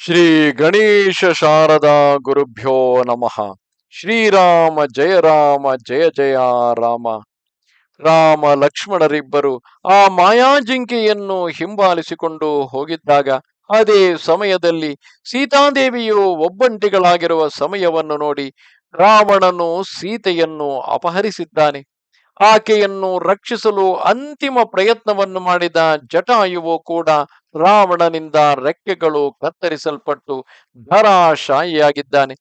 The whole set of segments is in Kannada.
ಶ್ರೀ ಗಣೇಶ ಶಾರದಾ ಗುರುಭ್ಯೋ ನಮಃ. ಶ್ರೀರಾಮ ಜಯ ರಾಮ ಜಯ ಜಯ ರಾಮ. ರಾಮ ಲಕ್ಷ್ಮಣರಿಬ್ಬರು ಆ ಮಾಯಾಜಿಂಕೆಯನ್ನು ಹಿಂಬಾಲಿಸಿಕೊಂಡು ಹೋಗಿದ್ದಾಗ ಅದೇ ಸಮಯದಲ್ಲಿ ಸೀತಾದೇವಿಯು ಒಬ್ಬಂಟಿಗಳಾಗಿರುವ ಸಮಯವನ್ನು ನೋಡಿ ರಾವಣನು ಸೀತೆಯನ್ನು ಅಪಹರಿಸಿದ್ದಾನೆ. ಆಕೆಯನ್ನು ರಕ್ಷಿಸಲು ಅಂತಿಮ ಪ್ರಯತ್ನವನ್ನು ಮಾಡಿದ ಜಟಾಯುವು ಕೂಡ ರಾವಣನಿಂದ ರೆಕ್ಕೆಗಳು ಕತ್ತರಿಸಲ್ಪಟ್ಟು ಧರಾಶಾಯಿಯಾಗಿದ್ದಾನೆ.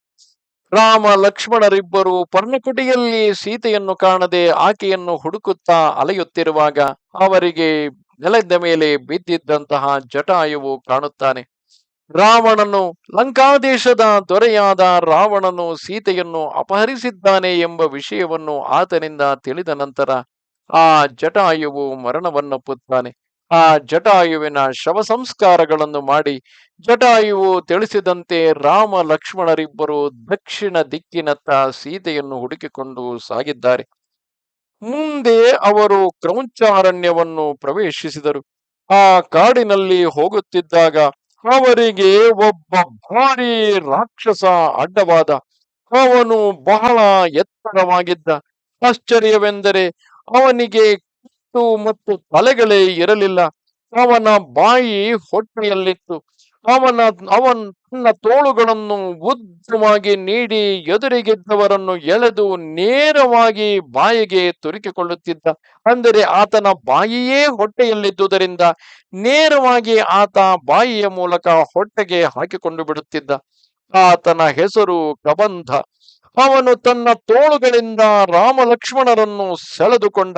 ರಾಮ ಲಕ್ಷ್ಮಣರಿಬ್ಬರು ಪರ್ಣಕುಟಿಯಲ್ಲಿ ಸೀತೆಯನ್ನು ಕಾಣದೆ ಆಕೆಯನ್ನು ಹುಡುಕುತ್ತಾ ಅಲೆಯುತ್ತಿರುವಾಗ ಅವರಿಗೆ ನೆಲದ ಮೇಲೆ ಬಿದ್ದಿದ್ದಂತಹ ಜಟಾಯುವು ಕಾಣುತ್ತಾನೆ. ರಾವಣನು ಲಂಕಾದೇಶದ ದೊರೆಯಾದ ರಾವಣನು ಸೀತೆಯನ್ನು ಅಪಹರಿಸಿದ್ದಾನೆ ಎಂಬ ವಿಷಯವನ್ನು ಆತನಿಂದ ತಿಳಿದ ನಂತರ ಆ ಜಟಾಯುವು ಮರಣವನ್ನಪ್ಪುತ್ತಾನೆ. ಆ ಜಟಾಯುವಿನ ಶವ ಸಂಸ್ಕಾರಗಳನ್ನು ಮಾಡಿ ಜಟಾಯುವು ತಿಳಿಸಿದಂತೆ ರಾಮ ಲಕ್ಷ್ಮಣರಿಬ್ಬರು ದಕ್ಷಿಣ ದಿಕ್ಕಿನತ್ತ ಸೀತೆಯನ್ನು ಹುಡುಕಿಕೊಂಡು ಸಾಗಿದ್ದಾರೆ. ಮುಂದೆ ಅವರು ಕ್ರೌಂಚಾರಣ್ಯವನ್ನು ಪ್ರವೇಶಿಸಿದರು. ಆ ಕಾಡಿನಲ್ಲಿ ಹೋಗುತ್ತಿದ್ದಾಗ ಅವರಿಗೆ ಒಬ್ಬ ಭಾರಿ ರಾಕ್ಷಸ ಅಡ್ಡವಾದ ಅವನು ಬಹಳ ಎತ್ತರವಾಗಿದ್ದ. ಆಶ್ಚರ್ಯವೆಂದರೆ ಅವನಿಗೆ ಕಿತ್ತು ಮತ್ತು ತಲೆಗಳೇ ಇರಲಿಲ್ಲ. ಅವನ ಬಾಯಿ ಹೊಟ್ಟೆಯಲ್ಲಿತ್ತು. ಅವನ ಅವನ, ತನ್ನ ತೋಳುಗಳನ್ನು ಉದ್ದವಾಗಿ ನೀಡಿ ಎದುರಿಗಿದ್ದವರನ್ನು ಎಳೆದು ನೇರವಾಗಿ ಬಾಯಿಗೆ ತುರುಕಿಕೊಳ್ಳುತ್ತಿದ್ದ. ಅಂದರೆ ಆತನ ಬಾಯಿಯೇ ಹೊಟ್ಟೆಯಲ್ಲಿದ್ದುದರಿಂದ ನೇರವಾಗಿ ಆತ ಬಾಯಿಯ ಮೂಲಕ ಹೊಟ್ಟೆಗೆ ಹಾಕಿಕೊಂಡು ಬಿಡುತ್ತಿದ್ದ. ಆತನ ಹೆಸರು ಕಬಂಧ ಅವನು ತನ್ನ ತೋಳುಗಳಿಂದ ರಾಮ ಲಕ್ಷ್ಮಣರನ್ನು ಸೆಳೆದುಕೊಂಡ.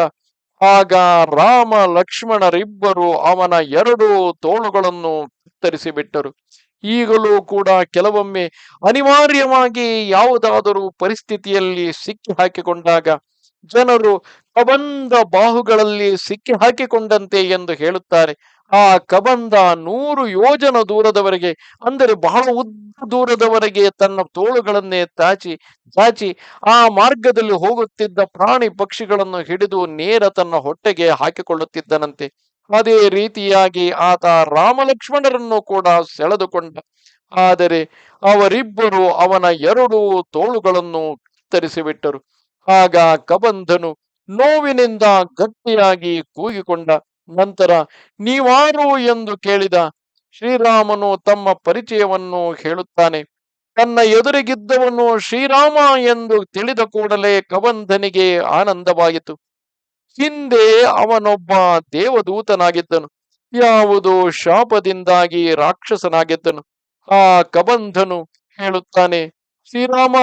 ಆಗ ರಾಮ ಲಕ್ಷ್ಮಣರಿಬ್ಬರು ಅವನ ಎರಡು ತೋಳುಗಳನ್ನು ಕತ್ತರಿಸಿ ಬಿಟ್ಟರು ಈಗಲೂ ಕೂಡ ಕೆಲವೊಮ್ಮೆ ಅನಿವಾರ್ಯವಾಗಿ ಯಾವುದಾದರೂ ಪರಿಸ್ಥಿತಿಯಲ್ಲಿ ಸಿಕ್ಕಿ ಹಾಕಿಕೊಂಡಾಗ ಜನರು ಕಬಂಧ ಬಾಹುಗಳಲ್ಲಿ ಸಿಕ್ಕಿ ಹಾಕಿಕೊಂಡಂತೆ ಎಂದು ಹೇಳುತ್ತಾರೆ. ಆ ಕಬಂಧ ನೂರು ಯೋಜನ ದೂರದವರೆಗೆ, ಅಂದರೆ ಬಹಳ ಉದ್ದ ದೂರದವರೆಗೆ ತನ್ನ ತೋಳುಗಳನ್ನೇ ತಾಚಿ, ಚಾಚಿ ಆ ಮಾರ್ಗದಲ್ಲಿ ಹೋಗುತ್ತಿದ್ದ ಪ್ರಾಣಿ ಪಕ್ಷಿಗಳನ್ನು ಹಿಡಿದು ನೇರ ತನ್ನ ಹೊಟ್ಟೆಗೆ ಹಾಕಿಕೊಳ್ಳುತ್ತಿದ್ದನಂತೆ. ಅದೇ ರೀತಿಯಾಗಿ ಆತ ರಾಮಲಕ್ಷ್ಮಣರನ್ನು ಕೂಡ ಸೆಳೆದುಕೊಂಡ. ಆದರೆ ಅವರಿಬ್ಬರು ಅವನ ಎರಡು ತೋಳುಗಳನ್ನು ಕತ್ತರಿಸಿಬಿಟ್ಟರು ಆಗ ಕಬಂಧನು ನೋವಿನಿಂದ ಗಟ್ಟಿಯಾಗಿ ಕೂಗಿಕೊಂಡ. ನಂತರ, ನೀವಾರು ಎಂದು ಕೇಳಿದ ಶ್ರೀರಾಮನು ತಮ್ಮ ಪರಿಚಯವನ್ನು ಹೇಳುತ್ತಾನೆ. ತನ್ನ ಎದುರಿಗಿದ್ದವನು ಶ್ರೀರಾಮ ಎಂದು ತಿಳಿದ ಕೂಡಲೇ ಕಬಂಧನಿಗೆ ಆನಂದವಾಯಿತು. ಹಿಂದೆ ಅವನೊಬ್ಬ ದೇವದೂತನಾಗಿದ್ದನು. ಯಾವುದೋ ಶಾಪದಿಂದಾಗಿ ರಾಕ್ಷಸನಾಗಿದ್ದನು. ಆ ಕಬಂಧನು ಹೇಳುತ್ತಾನೆ, ಶ್ರೀರಾಮ,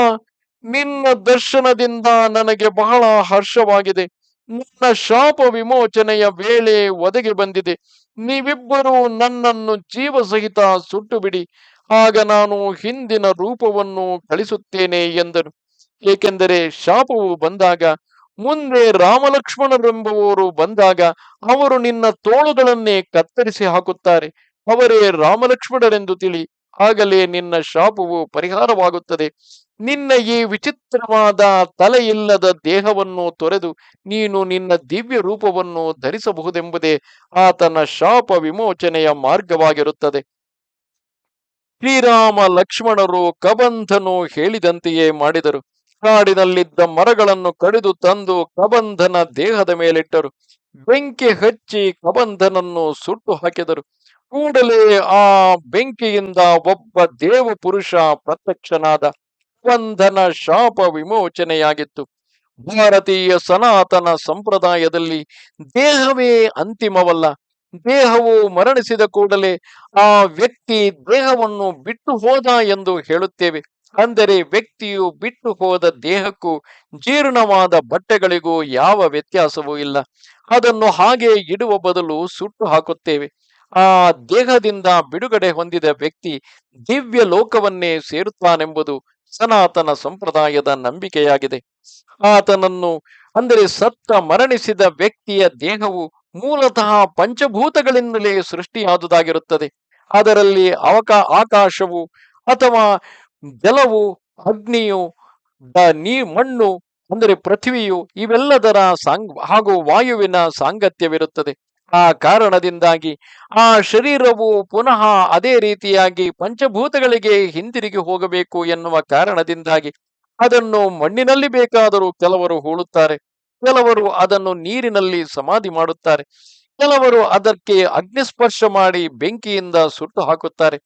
ನಿನ್ನ ದರ್ಶನದಿಂದ ನನಗೆ ಬಹಳ ಹರ್ಷವಾಗಿದೆ. ನನ್ನ ಶಾಪ ವಿಮೋಚನೆಯ ವೇಳೆ ಒದಗಿ ಬಂದಿದೆ. ನೀವಿಬ್ಬರು ನನ್ನನ್ನು ಜೀವ ಸಹಿತ ಸುಟ್ಟು ಬಿಡಿ ಆಗ ನಾನು ಹಿಂದಿನ ರೂಪವನ್ನು ಕಳಿಸುತ್ತೇನೆ ಎಂದನು. ಏಕೆಂದರೆ ಶಾಪವು ಬಂದಾಗ ಮುಂದೆ ರಾಮಲಕ್ಷ್ಮಣರೆಂಬುವವರು ಬಂದಾಗ ಅವರು ನಿನ್ನ ತೋಳುಗಳನ್ನೇ ಕತ್ತರಿಸಿ ಹಾಕುತ್ತಾರೆ. ಅವರೇ ರಾಮಲಕ್ಷ್ಮಣರೆಂದು ತಿಳಿ, ಆಗಲೇ ನಿನ್ನ ಶಾಪವು ಪರಿಹಾರವಾಗುತ್ತದೆ. ನಿನ್ನ ಈ ವಿಚಿತ್ರವಾದ ತಲೆಯಿಲ್ಲದ ದೇಹವನ್ನು ತೊರೆದು ನೀನು ನಿನ್ನ ದಿವ್ಯ ರೂಪವನ್ನು ಧರಿಸಬಹುದೆಂಬುದೇ ಆತನ ಶಾಪ ವಿಮೋಚನೆಯ ಮಾರ್ಗವಾಗಿರುತ್ತದೆ. ಶ್ರೀರಾಮ ಲಕ್ಷ್ಮಣರು ಕಬಂಧನು ಹೇಳಿದಂತೆಯೇ ಮಾಡಿದರು. ಕಾಡಿನಲ್ಲಿದ್ದ ಮರಗಳನ್ನು ಕಡಿದು ತಂದು ಕಬಂಧನ ದೇಹದ ಮೇಲಿಟ್ಟರು. ಬೆಂಕಿ ಹಚ್ಚಿ ಕಬಂಧನನ್ನು ಸುಟ್ಟು ಹಾಕಿದರು. ಕೂಡಲೇ ಆ ಬೆಂಕಿಯಿಂದ ಒಬ್ಬ ದೇವ ಪುರುಷ ಪ್ರತ್ಯಕ್ಷನಾದ ಕಬಂಧನ ಶಾಪ ವಿಮೋಚನೆಯಾಗಿತ್ತು. ಭಾರತೀಯ ಸನಾತನ ಸಂಪ್ರದಾಯದಲ್ಲಿ ದೇಹವೇ ಅಂತಿಮವಲ್ಲ. ದೇಹವು ಮರಣಿಸಿದ ಕೂಡಲೇ ಆ ವ್ಯಕ್ತಿ ದೇಹವನ್ನು ಬಿಟ್ಟು ಹೋದ ಎಂದು ಹೇಳುತ್ತೇವೆ. ಅಂದರೆ ವ್ಯಕ್ತಿಯು ಬಿಟ್ಟು ಹೋದ ದೇಹಕ್ಕೂ ಜೀರ್ಣವಾದ ಬಟ್ಟೆಗಳಿಗೂ ಯಾವ ವ್ಯತ್ಯಾಸವೂ ಇಲ್ಲ. ಅದನ್ನು ಹಾಗೆ ಇಡುವ ಬದಲು ಸುಟ್ಟು ಹಾಕುತ್ತೇವೆ. ಆ ದೇಹದಿಂದ ಬಿಡುಗಡೆ ಹೊಂದಿದ ವ್ಯಕ್ತಿ ದಿವ್ಯ ಲೋಕವನ್ನೇ ಸೇರುತ್ತಾನೆಂಬುದು ಸನಾತನ ಸಂಪ್ರದಾಯದ ನಂಬಿಕೆಯಾಗಿದೆ. ಆತನನ್ನು ಅಂದರೆ ಸತ್ತ ಮರಣಿಸಿದ ವ್ಯಕ್ತಿಯ ದೇಹವು ಮೂಲತಃ ಪಂಚಭೂತಗಳಿಂದಲೇ ಸೃಷ್ಟಿಯಾದುದಾಗಿರುತ್ತದೆ. ಅದರಲ್ಲಿ ಅವಕ, ಆಕಾಶವು ಅಥವಾ ಜಲವು, ಅಗ್ನಿಯು ನೀ ಮಣ್ಣು ಅಂದರೆ ಪೃಥ್ವಿಯು, ಇವೆಲ್ಲದರ ಸಾಂಗ್, ಹಾಗೂ ವಾಯುವಿನ ಸಾಂಗತ್ಯವಿರುತ್ತದೆ. ಆ ಕಾರಣದಿಂದಾಗಿ ಆ ಶರೀರವು ಪುನಃ ಅದೇ ರೀತಿಯಾಗಿ ಪಂಚಭೂತಗಳಿಗೆ ಹಿಂದಿರುಗಿ ಹೋಗಬೇಕು ಎನ್ನುವ ಕಾರಣದಿಂದಾಗಿ ಅದನ್ನು ಮಣ್ಣಿನಲ್ಲಿ ಬೇಕಾದರೂ ಕೆಲವರು ಹೂಳುತ್ತಾರೆ, ಕೆಲವರು ಅದನ್ನು ನೀರಿನಲ್ಲಿ ಸಮಾಧಿ ಮಾಡುತ್ತಾರೆ, ಕೆಲವರು ಅದಕ್ಕೆ ಅಗ್ನಿಸ್ಪರ್ಶ ಮಾಡಿ ಬೆಂಕಿಯಿಂದ ಸುಟ್ಟು ಹಾಕುತ್ತಾರೆ.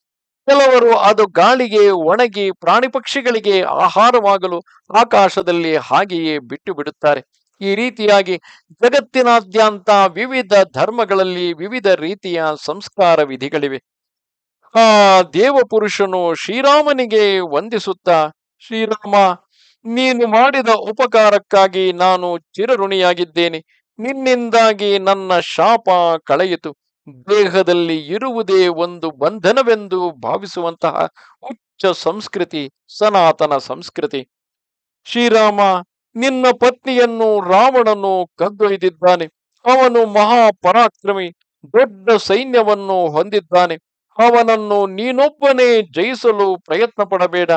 ಕೆಲವರು ಅದು ಗಾಳಿಗೆ ಒಣಗಿ ಪ್ರಾಣಿ ಪಕ್ಷಿಗಳಿಗೆ ಆಹಾರವಾಗಲು ಆಕಾಶದಲ್ಲಿ ಹಾಗೆಯೇ ಬಿಟ್ಟು ಬಿಡುತ್ತಾರೆ. ಈ ರೀತಿಯಾಗಿ ಜಗತ್ತಿನಾದ್ಯಂತ ವಿವಿಧ ಧರ್ಮಗಳಲ್ಲಿ ವಿವಿಧ ರೀತಿಯ ಸಂಸ್ಕಾರ ವಿಧಿಗಳಿವೆ. ಆ ದೇವಪುರುಷನು ಶ್ರೀರಾಮನಿಗೆ ವಂದಿಸುತ್ತಾ, ಶ್ರೀರಾಮ, ನೀನು ಮಾಡಿದ ಉಪಕಾರಕ್ಕಾಗಿ ನಾನು ಚಿರಋಣಿಯಾಗಿದ್ದೇನೆ. ನಿನ್ನಿಂದಾಗಿ ನನ್ನ ಶಾಪ ಕಳೆಯಿತು. ದೇಹದಲ್ಲಿ ಇರುವುದೇ ಒಂದು ಬಂಧನವೆಂದು ಭಾವಿಸುವಂತಹ ಉಚ್ಚ ಸಂಸ್ಕೃತಿ, ಸನಾತನ ಸಂಸ್ಕೃತಿ. ಶ್ರೀರಾಮ ನಿನ್ನ ಪತ್ನಿಯನ್ನು ರಾವಣನು ಕದ್ದೊಯ್ದಿದ್ದಾನೆ ಅವನು ಮಹಾಪರಾಕ್ರಮಿ, ದೊಡ್ಡ ಸೈನ್ಯವನ್ನು ಹೊಂದಿದ್ದಾನೆ. ಅವನನ್ನು ನೀನೊಬ್ಬನೇ ಜಯಿಸಲು ಪ್ರಯತ್ನ ಪಡಬೇಡ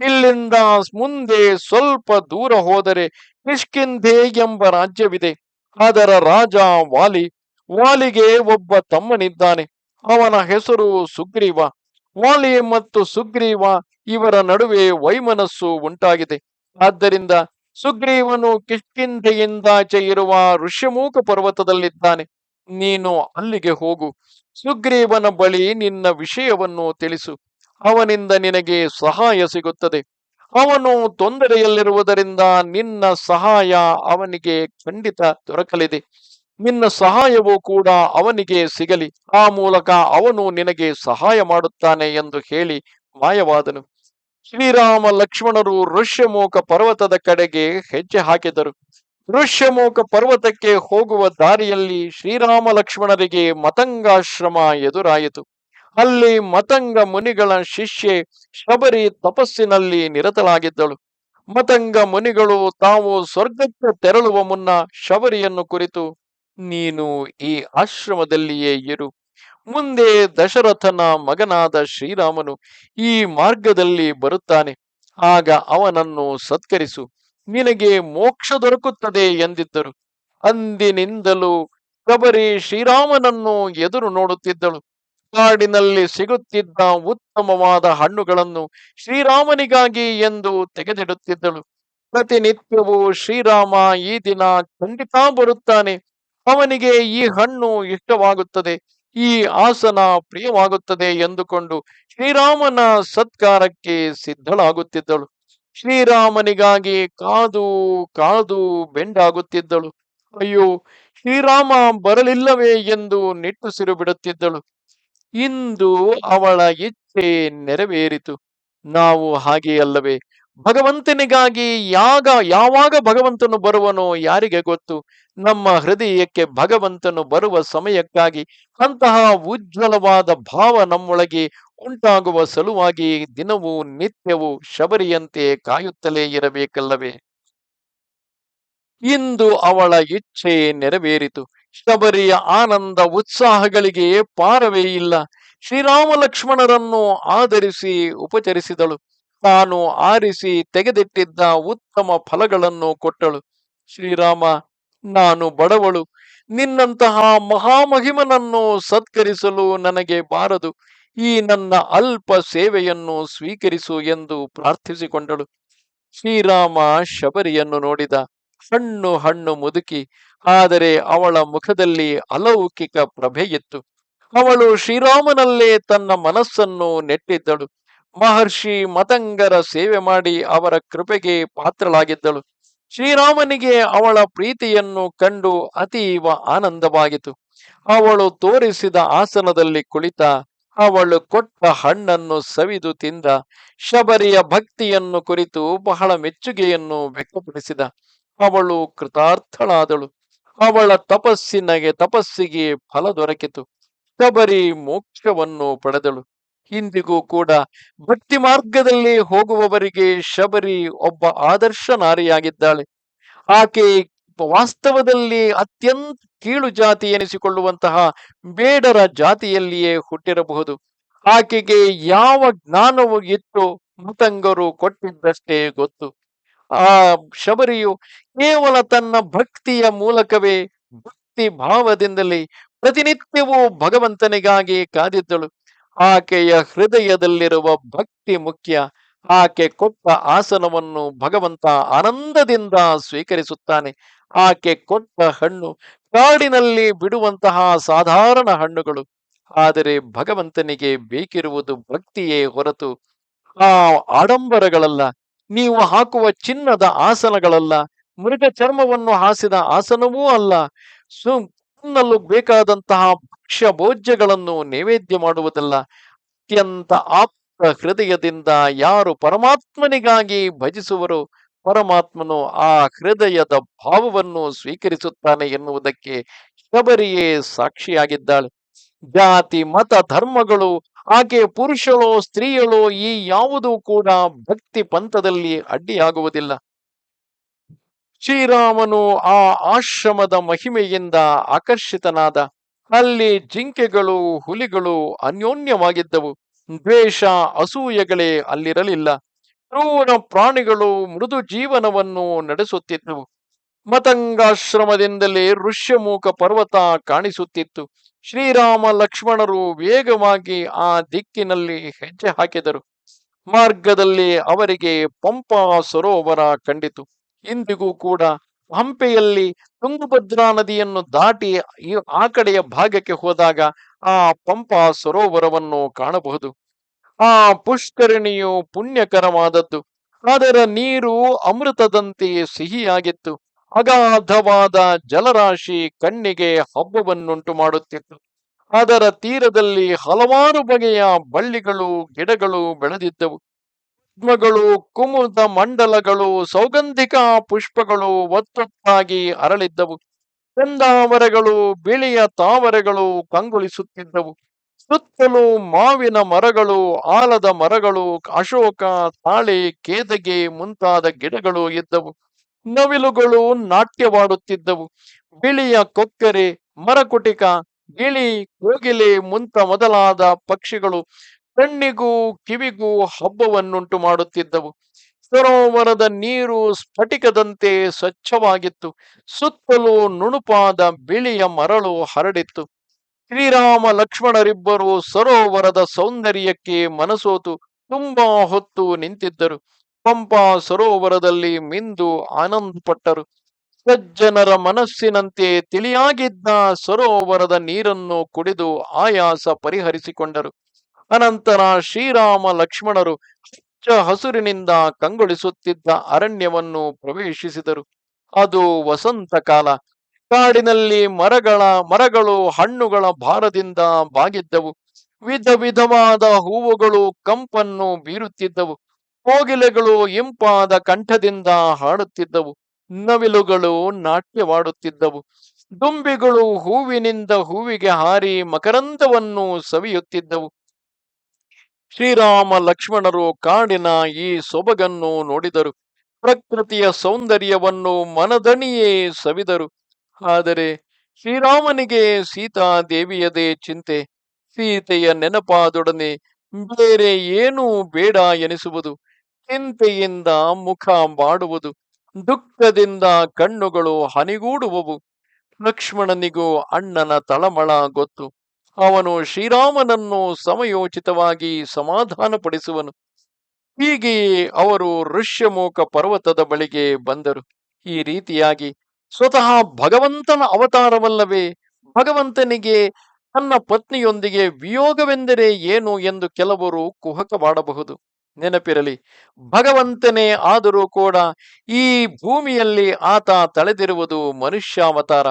ಇಲ್ಲಿಂದ ಮುಂದೆ ಸ್ವಲ್ಪ ದೂರ ಹೋದರೆ ಕಿಷ್ಕಿಂಧೆ ಎಂಬ ರಾಜ್ಯವಿದೆ. ಅದರ ರಾಜ ವಾಲಿ ವಾಲಿಗೆ ಒಬ್ಬ ತಮ್ಮನಿದ್ದಾನೆ. ಅವನ ಹೆಸರು ಸುಗ್ರೀವ. ವಾಲಿ ಮತ್ತು ಸುಗ್ರೀವ ಇವರ ನಡುವೆ ವೈಮನಸ್ಸು ಉಂಟಾಗಿದೆ. ಆದ್ದರಿಂದ ಸುಗ್ರೀವನು ಕಿಷ್ಕಿಂಧೆಯಿಂದಾಚೆ ಇರುವ ಋಷ್ಯಮೂಕ ಪರ್ವತದಲ್ಲಿದ್ದಾನೆ. ನೀನು ಅಲ್ಲಿಗೆ ಹೋಗು. ಸುಗ್ರೀವನ ಬಳಿ ನಿನ್ನ ವಿಷಯವನ್ನು ತಿಳಿಸು. ಅವನಿಂದ ನಿನಗೆ ಸಹಾಯ ಸಿಗುತ್ತದೆ. ಅವನು ತೊಂದರೆಯಲ್ಲಿರುವುದರಿಂದ ನಿನ್ನ ಸಹಾಯ ಅವನಿಗೆ ಖಂಡಿತ ದೊರಕಲಿದೆ. ನಿನ್ನ ಸಹಾಯವೂ ಕೂಡ ಅವನಿಗೆ ಸಿಗಲಿ. ಆ ಮೂಲಕ ಅವನು ನಿನಗೆ ಸಹಾಯ ಮಾಡುತ್ತಾನೆ ಎಂದು ಹೇಳಿ ಮಾಯವಾದನು. ಶ್ರೀರಾಮ ಲಕ್ಷ್ಮಣರು ಋಷ್ಯಮೋಕ ಪರ್ವತದ ಕಡೆಗೆ ಹೆಜ್ಜೆ ಹಾಕಿದರು. ಋಷ್ಯಮೋಕ ಪರ್ವತಕ್ಕೆ ಹೋಗುವ ದಾರಿಯಲ್ಲಿ ಶ್ರೀರಾಮ ಲಕ್ಷ್ಮಣರಿಗೆ ಮತಂಗಾಶ್ರಮ ಎದುರಾಯಿತು. ಅಲ್ಲಿ ಮತಂಗ ಮುನಿಗಳ ಶಿಷ್ಯೆ ಶಬರಿ ತಪಸ್ಸಿನಲ್ಲಿ ನಿರತಳಾಗಿದ್ದಳು. ಮತಂಗ ಮುನಿಗಳು ತಾವು ಸ್ವರ್ಗಕ್ಕೆ ತೆರಳುವ ಮುನ್ನ ಶಬರಿಯನ್ನು ಕುರಿತು ನೀನು ಈ ಆಶ್ರಮದಲ್ಲಿಯೇ ಇರು. ಮುಂದೆ ದಶರಥನ ಮಗನಾದ ಶ್ರೀರಾಮನು ಈ ಮಾರ್ಗದಲ್ಲಿ ಬರುತ್ತಾನೆ. ಆಗ ಅವನನ್ನು ಸತ್ಕರಿಸು. ನಿನಗೆ ಮೋಕ್ಷ ದೊರಕುತ್ತದೆ ಎಂದಿದ್ದರು. ಅಂದಿನಿಂದಲೂ ಕಬರಿ ಶ್ರೀರಾಮನನ್ನು ಎದುರು ನೋಡುತ್ತಿದ್ದಳು. ಕಾಡಿನಲ್ಲಿ ಸಿಗುತ್ತಿದ್ದ ಉತ್ತಮವಾದ ಹಣ್ಣುಗಳನ್ನು ಶ್ರೀರಾಮನಿಗಾಗಿ ಎಂದು ತೆಗೆದಿಡುತ್ತಿದ್ದಳು. ಪ್ರತಿನಿತ್ಯವೂ ಶ್ರೀರಾಮ ಈ ದಿನ ಖಂಡಿತ ಬರುತ್ತಾನೆ. ಅವನಿಗೆ ಈ ಹಣ್ಣು ಇಷ್ಟವಾಗುತ್ತದೆ, ಈ ಆಸನ ಪ್ರಿಯವಾಗುತ್ತದೆ ಎಂದುಕೊಂಡು ಶ್ರೀರಾಮನ ಸತ್ಕಾರಕ್ಕೆ ಸಿದ್ಧಳಾಗುತ್ತಿದ್ದಳು. ಶ್ರೀರಾಮನಿಗಾಗಿ ಕಾದು ಕಾದು ಬೆಂಡಾಗುತ್ತಿದ್ದಳು. ಅಯ್ಯೋ, ಶ್ರೀರಾಮ ಬರಲಿಲ್ಲವೇ ಎಂದು ನಿಟ್ಟುಸಿರು ಬಿಡುತ್ತಿದ್ದಳು. ಇಂದು ಅವಳ ಇಚ್ಛೆ ನೆರವೇರಿತು. ನಾವು ಹಾಗೆ ಅಲ್ಲವೇ ಭಗವಂತನಿಗಾಗಿ ಯಾಗ, ಯಾವಾಗ ಭಗವಂತನು ಬರುವನೋ ಯಾರಿಗೆ ಗೊತ್ತು? ನಮ್ಮ ಹೃದಯಕ್ಕೆ ಭಗವಂತನು ಬರುವ ಸಮಯಕ್ಕಾಗಿ ಅಂತಹ ಉಜ್ವಲವಾದ ಭಾವ ನಮ್ಮೊಳಗೆ ಉಂಟಾಗುವ ಸಲುವಾಗಿ ದಿನವೂ ನಿತ್ಯವೂ ಶಬರಿಯಂತೆ ಕಾಯುತ್ತಲೇ ಇರಬೇಕಲ್ಲವೇ? ಇಂದು ಅವಳ ಇಚ್ಛೆ ನೆರವೇರಿತು. ಶಬರಿಯ ಆನಂದ ಉತ್ಸಾಹಗಳಿಗೆ ಪಾರವೇ ಇಲ್ಲ. ಶ್ರೀರಾಮ ಲಕ್ಷ್ಮಣರನ್ನು ಆಧರಿಸಿ ಉಪಚರಿಸಿದಳು. ತಾನು ಆರಿಸಿ ತೆಗೆದಿಟ್ಟಿದ್ದ ಉತ್ತಮ ಫಲಗಳನ್ನು ಕೊಟ್ಟಳು. ಶ್ರೀರಾಮ, ನಾನು ಬಡವಳು. ನಿನ್ನಂತಹ ಮಹಾಮಹಿಮನನ್ನು ಸತ್ಕರಿಸಲು ನನಗೆ ಬಾರದು. ಈ ನನ್ನ ಅಲ್ಪ ಸೇವೆಯನ್ನು ಸ್ವೀಕರಿಸು ಎಂದು ಪ್ರಾರ್ಥಿಸಿಕೊಂಡಳು. ಶ್ರೀರಾಮ ಶಬರಿಯನ್ನು ನೋಡಿದ. ಹಣ್ಣು ಹಣ್ಣು ಮುದುಕಿ. ಆದರೆ ಅವಳ ಮುಖದಲ್ಲಿ ಅಲೌಕಿಕ ಪ್ರಭೆಯಿತ್ತು. ಅವಳು ಶ್ರೀರಾಮನಲ್ಲೇ ತನ್ನ ಮನಸ್ಸನ್ನು ನೆಟ್ಟಿದ್ದಳು. ಮಹರ್ಷಿ ಮತಂಗರ ಸೇವೆ ಮಾಡಿ ಅವರ ಕೃಪೆಗೆ ಪಾತ್ರಳಾಗಿದ್ದಳು. ಶ್ರೀರಾಮನಿಗೆ ಅವಳ ಪ್ರೀತಿಯನ್ನು ಕಂಡು ಅತೀವ ಆನಂದವಾಗಿತು ಅವಳು ತೋರಿಸಿದ ಆಸನದಲ್ಲಿ ಕುಳಿತ ಅವಳು ಕೊಟ್ಟ ಹಣ್ಣನ್ನು ಸವಿದು ತಿಂದ. ಶಬರಿಯ ಭಕ್ತಿಯನ್ನು ಕುರಿತು ಬಹಳ ಮೆಚ್ಚುಗೆಯನ್ನು ವ್ಯಕ್ತಪಡಿಸಿದ. ಅವಳು ಕೃತಾರ್ಥಳಾದಳು. ಅವಳ ತಪಸ್ಸಿನಗೆ ತಪಸ್ಸಿಗೆ ಫಲ ದೊರಕಿತು. ಶಬರಿ ಮೋಕ್ಷವನ್ನು ಪಡೆದಳು. ಇಂದಿಗೂ ಕೂಡ ಭಕ್ತಿ ಮಾರ್ಗದಲ್ಲಿ ಹೋಗುವವರಿಗೆ ಶಬರಿ ಒಬ್ಬ ಆದರ್ಶ ನಾರಿಯಾಗಿದ್ದಾಳೆ. ಆಕೆ ವಾಸ್ತವದಲ್ಲಿ ಅತ್ಯಂತ ಕೀಳು ಜಾತಿ ಎನಿಸಿಕೊಳ್ಳುವಂತಹ ಬೇಡರ ಜಾತಿಯಲ್ಲಿಯೇ ಹುಟ್ಟಿರಬಹುದು. ಆಕೆಗೆ ಯಾವ ಜ್ಞಾನವು ಇತ್ತು, ಮತಂಗರು ಕೊಟ್ಟಿದ್ದಷ್ಟೇ ಗೊತ್ತು. ಆ ಶಬರಿಯು ಕೇವಲ ತನ್ನ ಭಕ್ತಿಯ ಮೂಲಕವೇ ಭಕ್ತಿ ಭಾವದಿಂದಲೇ ಪ್ರತಿನಿತ್ಯವೂ ಭಗವಂತನಿಗಾಗಿ ಕಾದಿದ್ದಳು. ಆಕೆಯ ಹೃದಯದಲ್ಲಿರುವ ಭಕ್ತಿ ಮುಖ್ಯ. ಆಕೆ ಕೊಟ್ಟ ಆಸನವನ್ನು ಭಗವಂತ ಆನಂದದಿಂದ ಸ್ವೀಕರಿಸುತ್ತಾನೆ. ಆಕೆ ಕೊಟ್ಟ ಹಣ್ಣು ಕಾಡಿನಲ್ಲಿ ಬಿಡುವಂತಹ ಸಾಧಾರಣ ಹಣ್ಣುಗಳು. ಆದರೆ ಭಗವಂತನಿಗೆ ಬೇಕಿರುವುದು ಭಕ್ತಿಯೇ ಹೊರತು ಆ ಆಡಂಬರಗಳಲ್ಲ. ನೀವು ಹಾಕುವ ಚಿನ್ನದ ಆಸನಗಳಲ್ಲ. ಮೃಗ ಚರ್ಮವನ್ನು ಹಾಸಿದ ಆಸನವೂ ಅಲ್ಲ. ಸು ತಿನ್ನಲು ಬೇಕಾದಂತಹ ಭಕ್ಷ್ಯ ಭೋಜ್ಯಗಳನ್ನು ನೈವೇದ್ಯ ಮಾಡುವುದಲ್ಲ, ಅತ್ಯಂತ ಆಪ್ತ ಹೃದಯದಿಂದ ಯಾರು ಪರಮಾತ್ಮನಿಗಾಗಿ ಭಜಿಸುವರು ಪರಮಾತ್ಮನು ಆ ಹೃದಯದ ಭಾವವನ್ನು ಸ್ವೀಕರಿಸುತ್ತಾನೆ ಎನ್ನುವುದಕ್ಕೆ ಶಬರಿಯೇ ಸಾಕ್ಷಿಯಾಗಿದ್ದಾಳೆ. ಜಾತಿ, ಮತ, ಧರ್ಮಗಳು, ಆಕೆ ಪುರುಷಳೋ, ಸ್ತ್ರೀಯಳೋ ಈ ಯಾವುದೂ ಕೂಡ ಭಕ್ತಿ ಪಂಥದಲ್ಲಿ ಅಡ್ಡಿಯಾಗುವುದಿಲ್ಲ. ಶ್ರೀರಾಮನು ಆ ಆಶ್ರಮದ ಮಹಿಮೆಯಿಂದ ಆಕರ್ಷಿತನಾದ. ಅಲ್ಲಿ ಜಿಂಕೆಗಳು, ಹುಲಿಗಳು ಅನ್ಯೋನ್ಯವಾಗಿದ್ದವು. ದ್ವೇಷ, ಅಸೂಯೆಗಳೇ ಅಲ್ಲಿರಲಿಲ್ಲ. ಕ್ರೂರ ಪ್ರಾಣಿಗಳು ಮೃದು ಜೀವನವನ್ನು ನಡೆಸುತ್ತಿದ್ದವು. ಮತಂಗಾಶ್ರಮದಿಂದಲೇ ಋಷ್ಯಮೂಕ ಪರ್ವತ ಕಾಣಿಸುತ್ತಿತ್ತು. ಶ್ರೀರಾಮ ಲಕ್ಷ್ಮಣರು ವೇಗವಾಗಿ ಆ ದಿಕ್ಕಿನಲ್ಲಿ ಹೆಜ್ಜೆ ಹಾಕಿದರು. ಮಾರ್ಗದಲ್ಲಿ ಅವರಿಗೆ ಪಂಪಾ ಸರೋವರ ಕಂಡಿತು. ಇಂದಿಗೂ ಕೂಡ ಹಂಪೆಯಲ್ಲಿ ತುಂಗಭದ್ರಾ ನದಿಯನ್ನು ದಾಟಿ ಆ ಕಡೆಯ ಭಾಗಕ್ಕೆ ಹೋದಾಗ ಆ ಪಂಪ ಸರೋವರವನ್ನು ಕಾಣಬಹುದು. ಆ ಪುಷ್ಕರಣಿಯು ಪುಣ್ಯಕರವಾದದ್ದು. ಅದರ ನೀರು ಅಮೃತದಂತೆ ಸಿಹಿಯಾಗಿತ್ತು. ಅಗಾಧವಾದ ಜಲರಾಶಿ ಕಣ್ಣಿಗೆ ಹಬ್ಬವನ್ನುಂಟು ಮಾಡುತ್ತಿತ್ತು. ಅದರ ತೀರದಲ್ಲಿ ಹಲವಾರು ಬಗೆಯ ಬಳ್ಳಿಗಳು, ಗಿಡಗಳು ಬೆಳೆದಿದ್ದವು. ಪದ್ಮಗಳು ಕುಮುದ ಮಂಡಲಗಳು, ಸೌಗಂಧಿಕ ಪುಷ್ಪಗಳು ಒತ್ತೊತ್ತಾಗಿ ಅರಳಿದ್ದವು. ಚಂದಾವರೆಗಳು, ಬಿಳಿಯ ತಾವರೆಗಳು ಕಂಗೊಳಿಸುತ್ತಿದ್ದವು. ಸುತ್ತಲೂ ಮಾವಿನ ಮರಗಳು, ಆಲದ ಮರಗಳು, ಅಶೋಕ, ತಾಳೆ, ಕೇದಗೆ ಮುಂತಾದ ಗಿಡಗಳು ಇದ್ದವು. ನವಿಲುಗಳು ನಾಟ್ಯವಾಡುತ್ತಿದ್ದವು. ಬಿಳಿಯ ಕೊಕ್ಕರೆ, ಮರಕುಟಿಕ ಗಿಳಿ ಕೋಗಿಲೆ ಮುಂತ ಮೊದಲಾದ ಪಕ್ಷಿಗಳು ಕಣ್ಣಿಗೂ ಕಿವಿಗೂ ಹಬ್ಬವನ್ನುಂಟು ಮಾಡುತ್ತಿದ್ದವು. ಸರೋವರದ ನೀರು ಸ್ಫಟಿಕದಂತೆ ಸ್ವಚ್ಛವಾಗಿತ್ತು. ಸುತ್ತಲೂ ನುಣುಪಾದ ಬಿಳಿಯ ಮರಳು ಹರಡಿತ್ತು. ಶ್ರೀರಾಮ ಲಕ್ಷ್ಮಣರಿಬ್ಬರು ಸರೋವರದ ಸೌಂದರ್ಯಕ್ಕೆ ಮನಸೋತು. ತುಂಬಾ ಹೊತ್ತು ನಿಂತಿದ್ದರು. ಪಂಪ ಸರೋವರದಲ್ಲಿ ಮಿಂದು ಆನಂದಪಟ್ಟರು. ಸಜ್ಜನರ ಮನಸ್ಸಿನಂತೆ ತಿಳಿಯಾಗಿದ್ದ ಸರೋವರದ ನೀರನ್ನು ಕುಡಿದು ಆಯಾಸ ಪರಿಹರಿಸಿಕೊಂಡರು. ಅನಂತರ ಶ್ರೀರಾಮ ಲಕ್ಷ್ಮಣರು ಹಚ್ಚ ಹಸುರಿನಿಂದ ಕಂಗೊಳಿಸುತ್ತಿದ್ದ ಅರಣ್ಯವನ್ನು ಪ್ರವೇಶಿಸಿದರು. ಅದು ವಸಂತ ಕಾಲ. ಕಾಡಿನಲ್ಲಿ ಮರಗಳ, ಮರಗಳು ಹಣ್ಣುಗಳ ಭಾರದಿಂದ ಬಾಗಿದ್ದವು. ವಿಧ ವಿಧವಾದ ಹೂವುಗಳು ಕಂಪನ್ನು ಬೀರುತ್ತಿದ್ದವು. ಕೋಗಿಲೆಗಳು ಇಂಪಾದ ಕಂಠದಿಂದ ಹಾಡುತ್ತಿದ್ದವು. ನವಿಲುಗಳು ನಾಟ್ಯವಾಡುತ್ತಿದ್ದವು. ದುಂಬಿಗಳು ಹೂವಿನಿಂದ ಹೂವಿಗೆ ಹಾರಿ ಮಕರಂದವನ್ನು ಸವಿಯುತ್ತಿದ್ದವು. ಶ್ರೀರಾಮ ಲಕ್ಷ್ಮಣರು ಕಾಡಿನ ಈ ಸೊಬಗನ್ನು ನೋಡಿದರು. ಪ್ರಕೃತಿಯ ಸೌಂದರ್ಯವನ್ನು ಮನದಣಿಯೇ ಸವಿದರು. ಆದರೆ ಶ್ರೀರಾಮನಿಗೆ ಸೀತಾ ದೇವಿಯದೇ ಚಿಂತೆ. ಸೀತೆಯ ನೆನಪಾದೊಡನೆ ಬೇರೆ ಏನೂ ಬೇಡ ಎನಿಸುವುದು. ಚಿಂತೆಯಿಂದ ಮುಖ ಮಾಡುವುದು. ದುಃಖದಿಂದ ಕಣ್ಣುಗಳು ಹನಿಗೂಡುವವು. ಲಕ್ಷ್ಮಣನಿಗೂ ಅಣ್ಣನ ತಳಮಳ ಗೊತ್ತು. ಅವನು ಶ್ರೀರಾಮನನ್ನು ಸಮಯೋಚಿತವಾಗಿ ಸಮಾಧಾನಪಡಿಸುವನು. ಹೀಗೆಯೇ ಅವರು ಋಷ್ಯಮೂಕ ಪರ್ವತದ ಬಳಿಗೆ ಬಂದರು. ಈ ರೀತಿಯಾಗಿ ಸ್ವತಃ ಭಗವಂತನ ಅವತಾರವಲ್ಲವೇ? ಭಗವಂತನಿಗೆ ತನ್ನ ಪತ್ನಿಯೊಂದಿಗೆ ವಿಯೋಗವೆಂದರೆ ಏನು ಎಂದು ಕೆಲವರು ಕುಹಕ ಮಾಡಬಹುದು ನೆನಪಿರಲಿ, ಭಗವಂತನೇ ಆದರೂ ಕೂಡ ಈ ಭೂಮಿಯಲ್ಲಿ ಆತ ತಳೆದಿರುವುದು ಮನುಷ್ಯಾವತಾರ.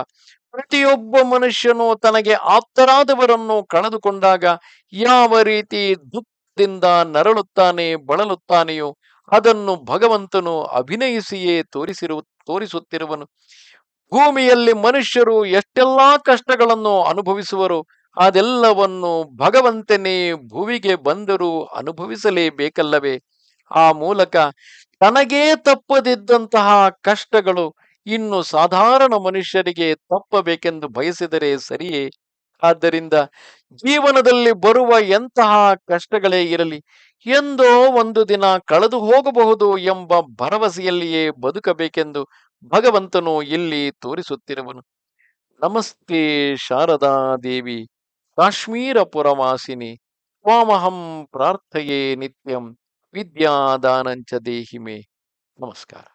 ಪ್ರತಿಯೊಬ್ಬ ಮನುಷ್ಯನು ತನಗೆ ಆಪ್ತರಾದವರನ್ನು ಕಳೆದುಕೊಂಡಾಗ ಯಾವ ರೀತಿ ದುಃಖದಿಂದ ನರಳುತ್ತಾನೆ, ಬಳಲುತ್ತಾನೆಯೋ ಅದನ್ನು ಭಗವಂತನು ಅಭಿನಯಿಸಿಯೇ ತೋರಿಸಿರು, ತೋರಿಸುತ್ತಿರುವನು. ಭೂಮಿಯಲ್ಲಿ ಮನುಷ್ಯರು ಎಷ್ಟೆಲ್ಲಾ ಕಷ್ಟಗಳನ್ನು ಅನುಭವಿಸುವರು, ಅದೆಲ್ಲವನ್ನು ಭಗವಂತನೇ ಭುವಿಗೆ ಬಂದರೂ ಅನುಭವಿಸಲೇಬೇಕಲ್ಲವೇ? ಆ ಮೂಲಕ ತನಗೇ ತಪ್ಪದಿದ್ದಂತಹ ಕಷ್ಟಗಳು ಇನ್ನು ಸಾಧಾರಣ ಮನುಷ್ಯರಿಗೆ ತಪ್ಪಬೇಕೆಂದು ಬಯಸಿದರೆ ಸರಿಯೇ? ಆದ್ದರಿಂದ ಜೀವನದಲ್ಲಿ ಬರುವ ಎಂತಹ ಕಷ್ಟಗಳೇ ಇರಲಿ, ಎಂದೋ ಒಂದು ದಿನ ಕಳೆದು ಹೋಗಬಹುದು ಎಂಬ ಭರವಸೆಯಲ್ಲಿಯೇ ಬದುಕಬೇಕೆಂದು ಭಗವಂತನು ಇಲ್ಲಿ ತೋರಿಸುತ್ತಿರುವನು. ನಮಸ್ತೆ ಶಾರದಾ ದೇವಿ ಕಾಶ್ಮೀರ ಪುರವಾಸಿನಿ ವಾಮಹಂ ಪ್ರಾರ್ಥಯೇ ನಿತ್ಯಂ ವಿದ್ಯಾದಾನಂಚ ದೇಹಿಮೆ. ನಮಸ್ಕಾರ.